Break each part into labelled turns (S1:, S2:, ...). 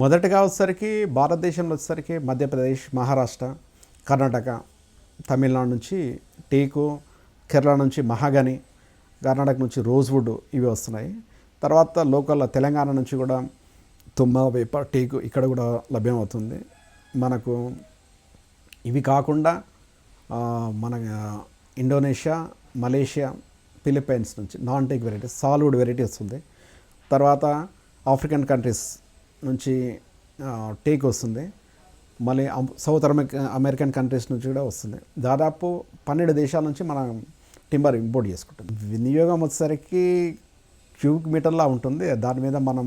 S1: మొదటగా వచ్చేసరికి భారతదేశంలో వచ్చేసరికి మధ్యప్రదేశ్ మహారాష్ట్ర కర్ణాటక తమిళనాడు నుంచి టేకు కేరళ నుంచి మహాగని కర్ణాటక నుంచి రోజ్వుడ్ ఇవి వస్తున్నాయి. తర్వాత లోకల్ తెలంగాణ నుంచి కూడా తుమ్మ వేప టేకు ఇక్కడ కూడా లభ్యమవుతుంది. మనకు ఇవి కాకుండా మన ఇండోనేషియా మలేషియా ఫిలిప్పైన్స్ నుంచి నాన్ టేక్ వెరైటీ సాల్వుడ్ వెరైటీ వస్తుంది. తర్వాత ఆఫ్రికన్ కంట్రీస్ నుంచి టేక్ వస్తుంది. మళ్ళీ సౌత్ అమెరికా అమెరికన్ కంట్రీస్ నుంచి కూడా వస్తుంది. దాదాపు పన్నెండు దేశాల నుంచి మనం టింబర్ ఇంపోర్ట్ చేసుకుంటాం. వినియోగం వచ్చేసరికి క్యూబిక్ మీటర్లా ఉంటుంది. దాని మీద మనం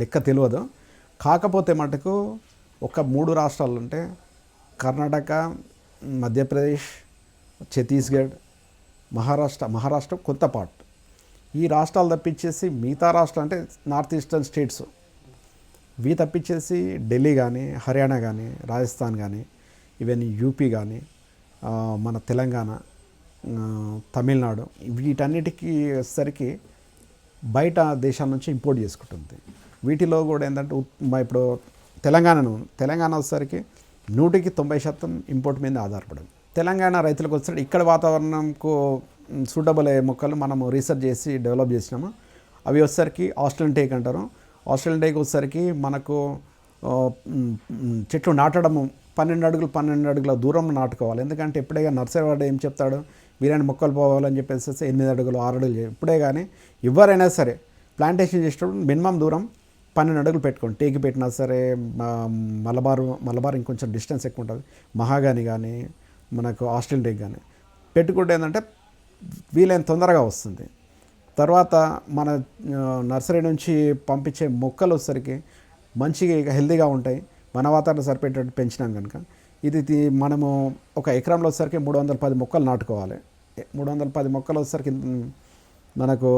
S1: లెక్క తెలియదు. కాకపోతే మటుకు ఒక మూడు రాష్ట్రాలు అంటే కర్ణాటక మధ్యప్రదేశ్ ఛత్తీస్గఢ్ మహారాష్ట్ర మహారాష్ట్ర కొత్త పార్ట్ ఈ రాష్ట్రాలు తప్పించేసి మిగతా రాష్ట్రాలు అంటే నార్త్ ఈస్టర్న్ స్టేట్స్. ఇవి తప్పించేసి ఢిల్లీ కానీ హర్యానా కానీ రాజస్థాన్ కానీ ఈవెన్ యూపీ కానీ మన తెలంగాణ తమిళనాడు వీటన్నిటికీ వచ్చేసరికి బయట దేశాల నుంచి ఇంపోర్ట్ చేసుకుంటుంది. వీటిలో కూడా ఏంటంటే మా ఇప్పుడు తెలంగాణను తెలంగాణ వచ్చేసరికి నూటికి తొంభై శాతం ఇంపోర్ట్ మీద ఆధారపడింది. తెలంగాణ రైతులకు వచ్చేసరికి ఇక్కడ వాతావరణంకు సూటబుల్ అయ్యే మొక్కలు మనము రీసెర్చ్ చేసి డెవలప్ చేసినాము. అవి వచ్చేసరికి ఆస్ట్రేలియన్ టేక్ అంటారు. ఆస్ట్రేలియన్ టేక్ వచ్చేసరికి మనకు చెట్లు నాటడము పన్నెండు అడుగులు పన్నెండు అడుగుల దూరం నాటుకోవాలి. ఎందుకంటే ఎప్పుడే కానీ నర్సరీ వాడు ఏం చెప్తాడు? బిర్యానీ మొక్కలు పోవాలని చెప్పేసి ఎనిమిది అడుగులు ఆరు అడుగులు ఇప్పుడే కానీ ఎవరైనా సరే ప్లాంటేషన్ చేసేటప్పుడు మినిమం దూరం పన్నెండు అడుగులు పెట్టుకోండి. టేకి పెట్టినా సరే మలబారు మలబారు ఇంకొంచెం డిస్టెన్స్ ఎక్కువ ఉంటుంది. మహాగాని కానీ మనకు ఆస్ట్రేలియన్ కానీ పెట్టుకుంటే ఏంటంటే వీలైన తొందరగా వస్తుంది. తర్వాత మన నర్సరీ నుంచి పంపించే మొక్కలు వచ్చేసరికి మంచిగా హెల్దీగా హెల్తీగా ఉంటాయి. మన వాతావరణం సరిపెట్టేటట్టు పెంచినాం కనుక. ఇది మనము ఒక ఎకరంలో వచ్చేసరికి మూడు వందల పది మొక్కలు నాటుకోవాలి. మూడు వందల పది మొక్కలు వచ్చేసరికి మనకు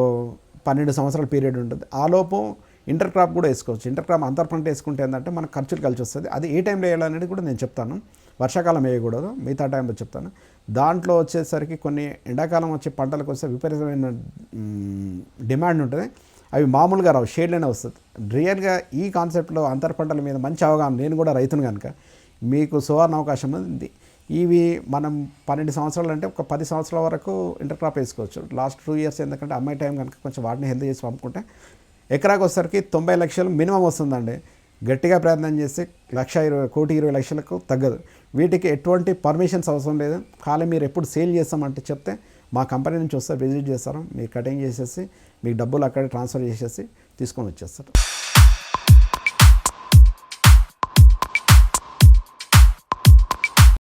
S1: పన్నెండు సంవత్సరాల పీరియడ్ ఉంటుంది. ఆ లోపు ఇంటర్ క్రాప్ కూడా వేసుకోవచ్చు. ఇంటర్ క్రాప్ అంతర్ పంట వేసుకుంటే ఏంటంటే మనకు ఖర్చులు కలిసి వస్తుంది. అది ఏ టైంలో వేయాలనేది కూడా నేను చెప్తాను. వర్షాకాలం వేయకూడదు. మిగతా టైంలో చెప్తాను. దాంట్లో వచ్చేసరికి కొన్ని ఎండాకాలం వచ్చే పంటలకు వస్తే విపరీతమైన డిమాండ్ ఉంటుంది. అవి మామూలుగా రావు. షేడ్లోనే వస్తుంది. రియల్గా ఈ కాన్సెప్ట్లో అంతర్ పంటల మీద మంచి అవగాహన నేను కూడా రైతును కనుక మీకు సువర్ణ అవకాశం ఉంది. ఇవి మనం పన్నెండు సంవత్సరాలు అంటే ఒక పది సంవత్సరాల వరకు ఇంటర్ క్రాప్ వేసుకోవచ్చు. లాస్ట్ టూ ఇయర్స్ ఎందుకంటే అమ్మాయి టైం కనుక కొంచెం వాటిని హెల్త్ చేసి పంపుకుంటే ఎకరాకు వచ్చేసరికి తొంభై లక్షలు మినిమం వస్తుందండి. గట్టిగా ప్రయత్నం చేస్తే లక్ష ఇరవై కోటి ఇరవై లక్షలకు తగ్గదు. వీటికి ఎటువంటి పర్మిషన్స్ అవసరం లేదు. ఖాళీ మీరు ఎప్పుడు సేల్ చేస్తామంటే చెప్తే మా కంపెనీ నుంచి వస్తే విజిట్ చేస్తారు. మీరు కటింగ్ చేసేసి మీకు డబ్బులు అక్కడే ట్రాన్స్ఫర్ చేసేసి తీసుకొని వచ్చేస్తారు.